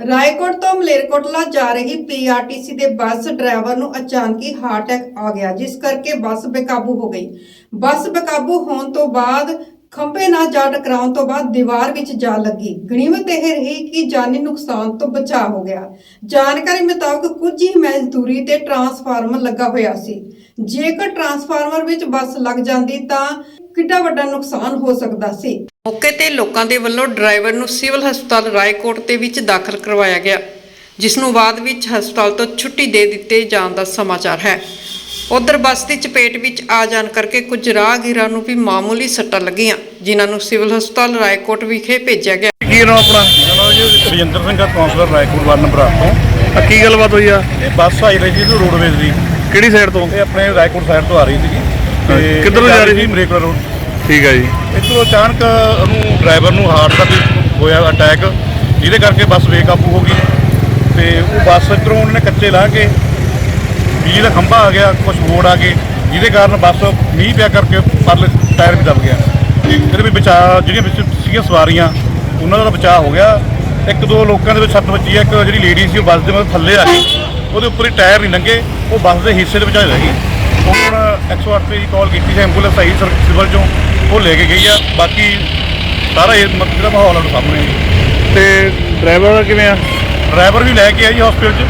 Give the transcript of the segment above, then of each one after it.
ਰਾਏਕੋਟ ਤੋਂ ਮਲੇਰਕੋਟਲਾ ਜਾ ਰਹੀ ਪੀਆਰਟੀਸੀ ਦੇ ਬੱਸ ਡਰਾਈਵਰ ਨੂੰ ਅਚਾਨਕ ਹੀ ਹਾਰਟ ਅਟੈਕ ਆ ਗਿਆ, ਜਿਸ ਕਰਕੇ ਬੱਸ ਬੇਕਾਬੂ ਹੋ ਗਈ। ਬੱਸ ਬੇਕਾਬੂ ਹੋਣ ਤੋਂ ਬਾਅਦ ਖੰਭੇ ਨਾਲ ਜਾ ਟਕਰਾਉਣ ਤੋਂ ਬਾਅਦ ਦੀਵਾਰ ਵਿੱਚ ਜਾ ਲੱਗੀ। ਗਣੀਮਤ ਇਹ ਰਹੀ ਕਿ ਜਾਨੀ ਨੁਕਸਾਨ ਤੋਂ ਬਚਾਅ ਹੋ ਗਿਆ। ਜਾਣਕਾਰੀ ਮੁਤਾਬਕ ਕੁਝ ਹੀ ਮੈਚ ਦੂਰੀ ਤੇ ਟਰਾਂਸਫਾਰਮਰ ਲੱਗਾ ਹੋਇਆ ਸੀ। ਜੇਕਰ ਟਰਾਂਸਫਾਰਮਰ ਵਿੱਚ ਬੱਸ ਲੱਗ ਜਾਂਦੀ ਤਾਂ ਕਿੰਨਾ ਵੱਡਾ ਨੁਕਸਾਨ ਹੋ ਸਕਦਾ ਸੀ। ਮੌਕੇ ਤੇ ਲੋਕਾਂ ਦੇ ਵੱਲੋਂ ਡਰਾਈਵਰ ਨੂੰ ਸਿਵਲ ਹਸਪਤਾਲ ਰਾਏਕੋਟ ਦੇ ਵਿੱਚ ਦਾਖਲ ਕਰਵਾਇਆ ਗਿਆ ਜਿਸ ਨੂੰ ਬਾਅਦ ਵਿੱਚ ਹਸਪਤਾਲ ਤੋਂ ਛੁੱਟੀ ਦੇ ਦਿੱਤੇ ਜਾਣ ਦਾ ਸਮਾਚਾਰ ਹੈ। ਉਧਰ ਬੱਸ ਦੀ ਚਪੇਟ ਵਿੱਚ ਆ ਜਾਣ ਕਰਕੇ ਕੁਝ ਰਾਹਗੀਰਾਂ ਨੂੰ ਵੀ ਮਾਮੂਲੀ ਸੱਟਾਂ ਲੱਗੀਆਂ ਜਿਨ੍ਹਾਂ ਨੂੰ ਸਿਵਲ ਹਸਪਤਾਲ ਰਾਏਕੋਟ ਵਿਖੇ ਭੇਜਿਆ ਗਿਆ। ਕੀ ਨਾਮ ਆਪਣਾ? ਚਲੋ ਜੀ ਰਜਿੰਦਰ ਸਿੰਘ ਦਾ ਕਾਉਂਸਲਰ ਰਾਏਪੁਰ ਵਾਰਡ ਨੰਬਰ 8 ਤੋਂ। ਆ ਕੀ ਗੱਲਬਾਤ ਹੋਈ ਆ? ਇਹ ਬੱਸ ਆਈ ਰਹੀ ਸੀ ਰੋਡਵੇਜ਼ ਦੀ। ਕਿਹੜੀ ਸਾਈਡ ਤੋਂ? ਇਹ ਆਪਣੇ ਰਾਏਪੁਰ ਸਾਈਡ ਤੋਂ ਆ ਰਹੀ ਸੀਗੀ। ਤੇ ਕਿੱਧਰੋਂ ਜਾ ਰਹੀ ਸੀ? ਮਰੇਕਲਾ ਰੋਡ ਠੀਕ ਹੈ ਜੀ। ਇੱਧਰੋਂ ਅਚਾਨਕ ਉਹਨੂੰ ਡਰਾਈਵਰ ਨੂੰ ਹਾਰਟ ਦਾ ਵੀ ਹੋਇਆ ਅਟੈਕ ਜਿਹਦੇ ਕਰਕੇ ਬੱਸ ਬੇਕਾਬੂ ਹੋ ਗਈ। ਤੇ ਉਹ ਬੱਸ ਇੱਧਰੋਂ ਉਹਨਾਂ ਨੇ ਕੱਚੇ ਲਾ ਕੇ ਬਿਜਲੀ ਦਾ ਖੰਭਾ ਆ ਗਿਆ ਕੁਝ ਬੋਰਡ ਆ ਗਏ। ਜਿਹਦੇ ਕਾਰਨ ਬੱਸ ਮੀਂਹ ਪਿਆ ਕਰਕੇ ਪਰਲੇ ਟਾਇਰ ਵੀ ਦਬ ਗਿਆ। ਇਹਦੇ ਵੀ ਬਚਾਅ ਜਿਹੜੀਆਂ ਵਿੱਚ ਸੀਗੀਆਂ ਸਵਾਰੀਆਂ ਉਹਨਾਂ ਦਾ ਤਾਂ ਬਚਾਅ ਹੋ ਗਿਆ। ਇੱਕ ਦੋ ਲੋਕਾਂ ਦੇ ਵਿੱਚ ਸੱਟ ਵੱਜੀ ਆ ਇੱਕ ਜਿਹੜੀ ਲੇਡੀ ਸੀ ਉਹ ਬੱਸ ਦੇ ਮਤਲਬ ਥੱਲੇ ਆ ਗਈ। ਉਹਦੇ ਉੱਪਰ ਹੀ ਟਾਇਰ ਨਹੀਂ ਲੰਗੇ ਉਹ ਬੱਸ ਦੇ ਹਿੱਸੇ ਦੇ ਵਿੱਚ ਰਹਿ ਗਈ। ਹੁਣ 108 ਤੇ ਕਾਲ ਕੀਤੀ ਸੀ ਐਂਬੂਲੈਂਸ ਆਈ ਸਰ ਸਿਵਲ ਚੋਂ ਉਹ ਲੈ ਕੇ ਗਈ ਆ। ਬਾਕੀ ਸਾਰਾ ਇਹ ਮਤਲਬ ਜਿਹੜਾ ਮਾਹੌਲ ਆ ਉਹ ਸਾਹਮਣੇ ਹੈ। ਤੇ ਡਰਾਈਵਰ ਕਿਵੇਂ ਆ? ਡਰਾਈਵਰ ਵੀ ਲੈ ਕੇ ਆ ਜੀ ਹਸਪੀਟਲ 'ਚ।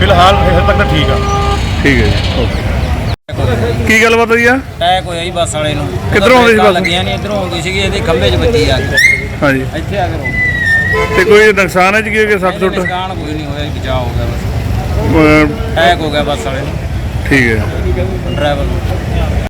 ਫਿਲਹਾਲ ਹਜੇ ਤੱਕ ਤਾਂ ਠੀਕ ਆ। ਠੀਕ ਹੈ ਜੀ ਓਕੇ। ਕੀ ਗੱਲਬਾਤ ਹੋਈ ਆ? ਅਟੈਕ ਹੋਇਆ ਜੀ ਬੱਸ ਵਾਲੇ ਨੂੰ। ਕਿੱਧਰੋਂ ਆਉਂਦੀ ਸੀ ਬੱਸ? ਲੱਗੀਆਂ ਨਹੀਂ ਇਧਰੋਂ ਆਉਂਦੀ ਸੀਗੀ ਇਹਦੇ ਖੰਭੇ 'ਚ ਵੱਜੀ ਆ ਕੇ। ਹਾਂਜੀ। ਇੱਥੇ ਆ ਕੇ ਰੋ ਤੇ ਕੋਈ ਨੁਕਸਾਨ ਹੈ ਜੀ ਕੀ ਕਿ ਸੱਟ ਸੁੱਟ? ਨੁਕਸਾਨ ਕੋਈ ਨਹੀਂ ਹੋਇਆ ਜੀ, ਬਚਾਅ ਹੋ ਗਿਆ ਬਸ। ਅਹ, ਅਟੈਕ ਹੋ ਗਿਆ ਬੱਸ ਵਾਲੇ ਨੂੰ। ਠੀਕ ਹੈ। ਡਰਾਈਵਰ ਨੂੰ।